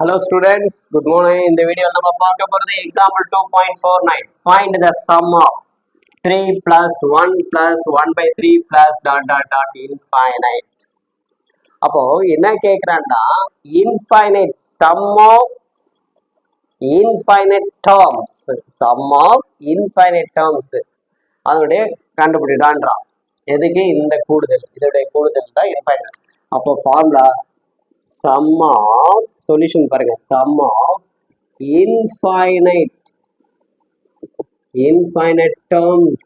Hello students good morning இந்த video நம்ம பார்க்க போகிறது example two point four nine find the sum of three plus one plus one by three plus dot dot dot infinite அப்போ என்ன கேட்குறான்னா infinite sum of infinite terms sum of infinite terms அதனுடைய கண்டுபிடிடான்றான். எதுக்கு இந்த கூடுதல்? இதோடைய கூடுதல் தான் இன்ஃபைனைட் அப்போ ஃபார்முலா சம் ஆஃப் சொல்யூஷன் பாருங்க sum of infinite infinite terms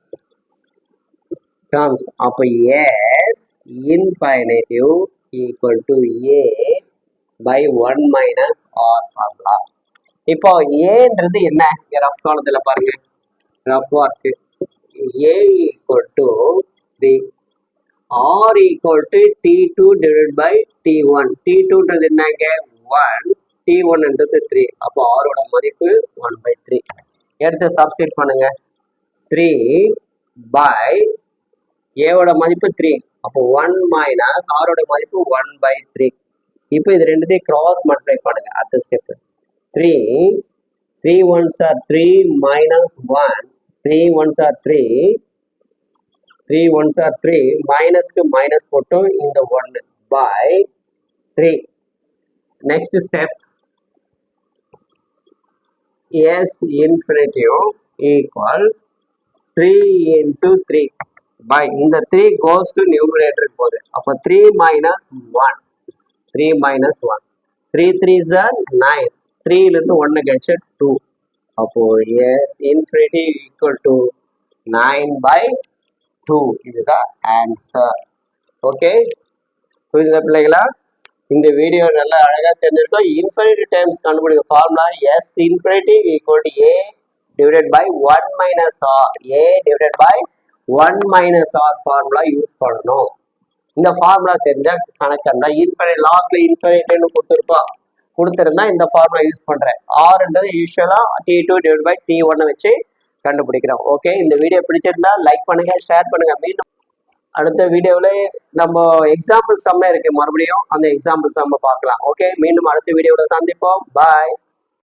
terms அப்போ S infinitive equal to a by one minus r formula இப்போ ஏன்றது என்ன? ரஃப் காலத்தில் பாருங்க. Rough work a equal to the r equal to t two divide by t one t டூன்றது என்னங்க one D ஒன்ன்றது three அப்போ ஆரோட மதிப்பு ஒன் பை த்ரீ எடுத்து சப்ஸ்டிட் பண்ணுங்க. த்ரீ பை ஏவோட மதிப்பு த்ரீ அப்போ ஒன் மைனஸ் ஆரோட மதிப்பு ஒன் பை த்ரீ இப்போ இது ரெண்டுத்தையும் கிராஸ் மல்டிப்ளை பண்ணுங்க. அடுத்த step three three ones r three minus one three ones r three three ones r three மைனஸ்க்கு minus போட்டோம். இந்த ஒன்று by three next step S இன்ஃபினிட்டியும் equal three into three by இந்த three goes to நியூமினேட்டருக்கு போகுது. அப்போ three minus one three minus one three three sir nine த்ரீலேருந்து ஒன்று கழிச்சு two அப்போது S infinity equal to nine by two இதுதான் answer okay புரியுதா பிள்ளைகளா? இந்த வீடியோ நல்லா அழகாக தெரிஞ்சிருக்கோம். இன்ஃபினிட்டி டைம்ஸ் கண்டுபிடிக்க formula S infinity equal to a divided by one minus r a divided by one minus r formula use பண்ணணும். இந்த ஃபார்முலா தெரிஞ்சா கணக்கண்டா இன்ஃபினிட் லாஸ்ட்ல இன்ஃபினிட்னு கொடுத்துருப்போம் கொடுத்துருந்தா இந்த ஃபார்முலா யூஸ் பண்ணுறேன் ஆர்ன்றது யூஸ்வலாக t two divide by t ஒன்னு வச்சு கண்டுபிடிக்கிறோம். ஓகே இந்த வீடியோ பிடிச்சிருந்தா லைக் பண்ணுங்க ஷேர் பண்ணுங்க. மீண்டும் அடுத்த வீடியோவில் நம்ம எக்ஸாம்பிள் சம்ம இருக்கு. மறுபடியும் அந்த எக்ஸாம்பிள் சம்ம பார்க்கலாம். ஓகே மீண்டும் அடுத்த வீடியோவில் சந்திப்போம். பாய்